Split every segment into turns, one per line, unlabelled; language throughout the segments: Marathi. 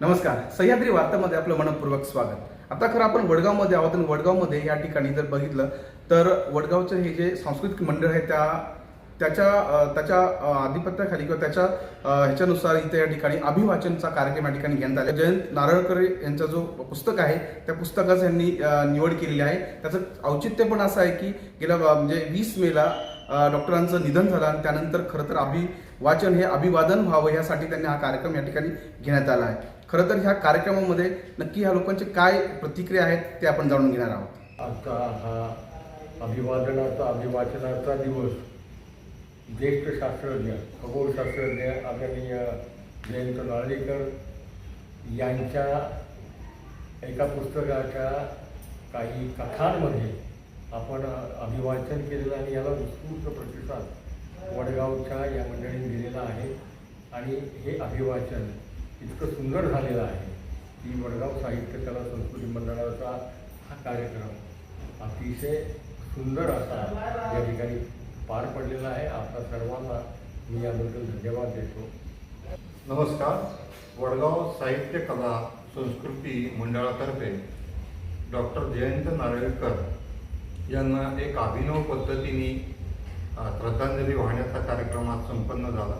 नमस्कार. सह्याद्री वार्तामध्ये आपलं मनपूर्वक स्वागत. आता खरं आपण वडगावमध्ये आहोत आणि वडगावमध्ये या ठिकाणी जर बघितलं तर वडगावचं हे जे सांस्कृतिक मंडळ आहे त्या त्याच्या त्याच्या आधिपत्याखाली किंवा त्याच्या ह्याच्यानुसार इथे या ठिकाणी अभिवाचनचा कार्यक्रम या ठिकाणी घेण्यात आला. जयंत नारळकर यांचा जो पुस्तक आहे त्या पुस्तकाचं यांनी निवड केलेली आहे. त्याचं औचित्य पण असं आहे की गेल्या म्हणजे वीस मेला डॉक्टरांचं निधन झालं आणि त्यानंतर खरं तर अभिवाचन हे अभिवादन व्हावं यासाठी त्यांनी हा कार्यक्रम या ठिकाणी घेण्यात आला आहे. खरं तर ह्या कार्यक्रमामध्ये नक्की ह्या लोकांचे काय प्रतिक्रिया आहेत ते आपण जाणून घेणार आहोत.
आजचा हा अभिवादनाचा अभिवाचनाचा दिवस ज्येष्ठ शास्त्रज्ञ खगोलशास्त्रज्ञ आदरणीय जयंत नारळीकर यांच्या एका पुस्तकाच्या काही कथांमध्ये आपण अभिवाचन केलेलं आणि याला उत्स्फूर्त प्रतिसाद वडगावच्या या मंडळींनी दिलेला आहे. आणि हे अभिवाचन इतकं सुंदर झालेलं आहे. की वडगाव साहित्य कला संस्कृती मंडळाचा हा कार्यक्रम अतिशय सुंदर असा या ठिकाणी पार पडलेला आहे. आपल्या सर्वांना मी याबद्दल धन्यवाद देतो.
नमस्कार. वडगाव साहित्य कला संस्कृती मंडळातर्फे डॉक्टर जयंत नारळीकर यांना एक अभिनव पद्धतीने श्रद्धांजली वाहण्याचा कार्यक्रम आज संपन्न झाला.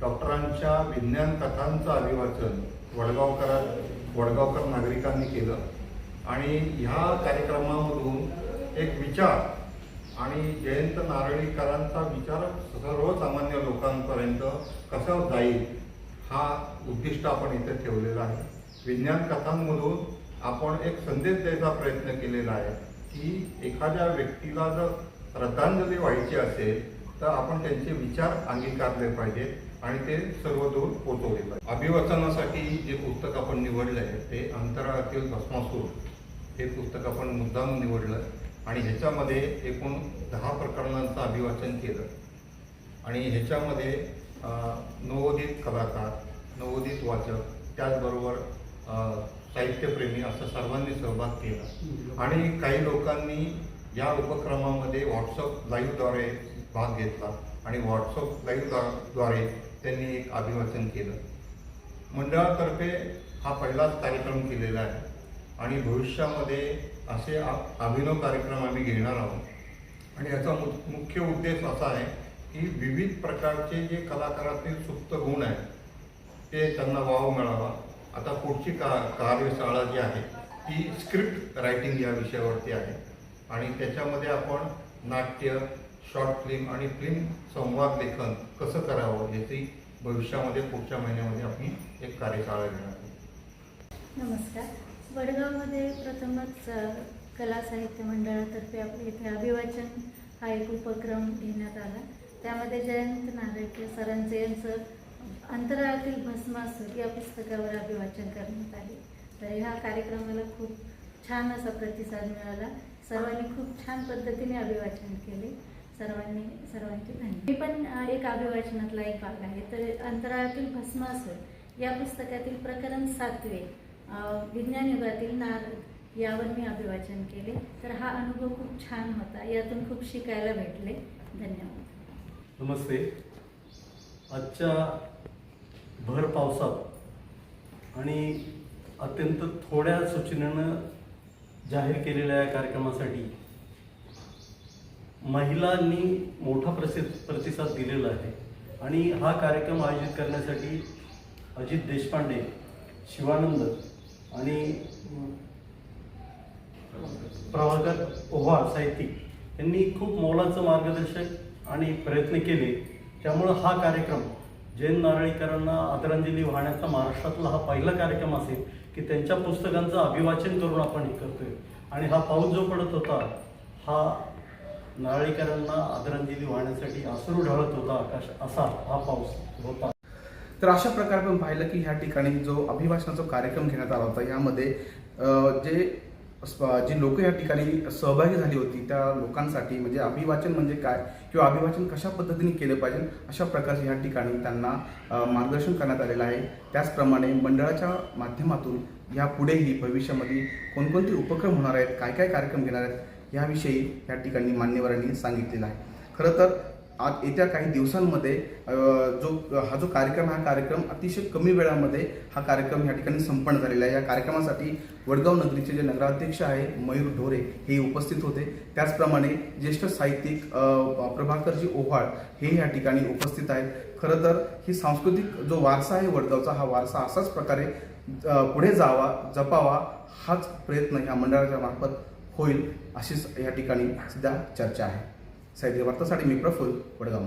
डॉक्टरांच्या विज्ञान कथांचं अभिवाचन वडगावकरात वडगावकर नागरिकांनी केलं. आणि ह्या कार्यक्रमामधून एक विचार आणि जयंत नारळीकरांचा विचार सर्वसामान्य लोकांपर्यंत कसा जाईल हा उद्दिष्ट आपण इथे ठेवलेला आहे. विज्ञान कथांमधून आपण एक संदेश द्यायचा प्रयत्न केलेला आहे की एखाद्या व्यक्तीला जर श्रद्धांजली व्हायची असेल तर आपण त्यांचे विचार अंगीकारले पाहिजेत. आणि ते सर्व दूर पोचवले पाहिजे अभिवाचनासाठी जे पुस्तक आपण निवडलं आहे ते अंतराळातील भस्मासूर हे पुस्तक आपण मुद्दाम निवडलं आणि ह्याच्यामध्ये एकूण दहा प्रकरणांचं अभिवाचन केलं. आणि ह्याच्यामध्ये नवोदित कलाकार नवोदित वाचक त्याचबरोबर साहित्यप्रेमी असं सर्वांनी सहभाग केला. आणि काही लोकांनी या उपक्रमामध्ये व्हॉट्सअप लाईव्हद्वारे भाग घेतला आणि व्हॉट्सअप लाईव्हद्वारे त्यांनी एक अभिवाचन केलं. मंडळातर्फे हा पहिलाच कार्यक्रम केलेला आहे. आणि भविष्यामध्ये असे आ- अभिनव कार्यक्रम आम्ही घेणार आहोत. आणि याचा मु- मुख्य उद्देश असा आहे की विविध प्रकारचे जे कलाकारातील सुप्त गुण आहेत ते त्यांना वाव मिळावा. आता पुढची का कार्यशाळा जी आहे ती स्क्रिप्ट रायटिंग या विषयावरती आहे. आणि त्याच्यामध्ये आपण नाट्य शॉर्ट फिल्म आणि फिल्म संवाद लेखन कसं करावं याची भविष्यामध्ये पुढच्या महिन्यामध्ये आपण एक कार्यशाळा घेणार आहोत.
नमस्कार. वडगावमध्ये प्रथमच कला साहित्य मंडळातर्फे इथे अभिवाचन हा एक उपक्रम घेण्यात आला. त्यामध्ये जयंत नारळकर सरांचे यांचं अंतराळातील भस्मासूर या पुस्तकावर अभिवाचन करण्यात आले. तर ह्या कार्यक्रमाला खूप छान असा प्रतिसाद मिळाला. सर्वांनी खूप छान पद्धतीने अभिवाचन केले. सर्वांनी सर्वांचे धन्यवाद. मी पण एक अभिवाचनातला एक भाग आहे तर अंतराळातील भस्मासूर या पुस्तकातील प्रकरण सातवे विज्ञान युगातील नारद यावर मी अभिवाचन केले. तर हा अनुभव खूप छान होता यातून खूप शिकायला भेटले. धन्यवाद.
नमस्ते. आजच्या भर पावसात आणि अत्यंत थोड्या सूचनेनं जाहीर केलेल्या या कार्यक्रमासाठी महिलांनी मोठा प्रसिद्ध प्रतिसाद दिलेला आहे. आणि हा कार्यक्रम आयोजित करण्यासाठी अजित देशपांडे शिवानंद आणि प्रभाकर ओव्हा साहित्यिक यांनी खूप मोलाचं मार्गदर्शक आणि प्रयत्न केले. त्यामुळं हा कार्यक्रम जैन नारळीकरांना आदरांजली वाहण्याचा महाराष्ट्रातला हा पहिला कार्यक्रम असेल की त्यांच्या पुस्तकांचं अभिवाचन करून आपण हे करतोय. आणि हा पाऊस जो पडत होता हा नारळीकरांना आदरांजली वाहण्यासाठी आसरू ढळत होता आकाश असा हा पाऊस होता.
तर अशा प्रकारे आपण पाहिलं की ह्या ठिकाणी जो अभिभाषणाचा कार्यक्रम घेण्यात आला होता यामध्ये जे जी लोक या ठिकाणी सहभागी झाली होती त्या लोकांसाठी म्हणजे अभिवाचन म्हणजे काय किंवा अभिवाचन कशा पद्धतीने केलं पाहिजे अशा प्रकारचे या ठिकाणी त्यांना मार्गदर्शन करण्यात आलेलं आहे. त्याचप्रमाणे मंडळाच्या माध्यमातून या पुढेही भविष्यामध्ये कोणकोणते उपक्रम होणार आहेत काय काय कार्यक्रम घेणार आहेत याविषयी या ठिकाणी मान्यवरांनी सांगितलेलं आहे. खरं तर आज येत्या काही दिवसांमध्ये जो हा जो कार्यक्रम हा कार्यक्रम अतिशय कमी वेळामध्ये हा कार्यक्रम या ठिकाणी संपन्न झालेला आहे. या कार्यक्रमासाठी वडगाव नगरीचे जे नगराध्यक्ष आहे मयूर ढोरे हे उपस्थित होते. त्याचप्रमाणे ज्येष्ठ साहित्यिक प्रभाकरजी ओव्हाळ हे या ठिकाणी उपस्थित आहेत. खरं तर ही सांस्कृतिक जो वारसा आहे वडगावचा हा वारसा असाच प्रकारे पुढे जावा जपावा हाच प्रयत्न या मंडळाच्या मार्फत होईल अशीच या ठिकाणी सध्या चर्चा आहे. साहित्य वार्तासाठी मी प्रफुल्ल वडगाव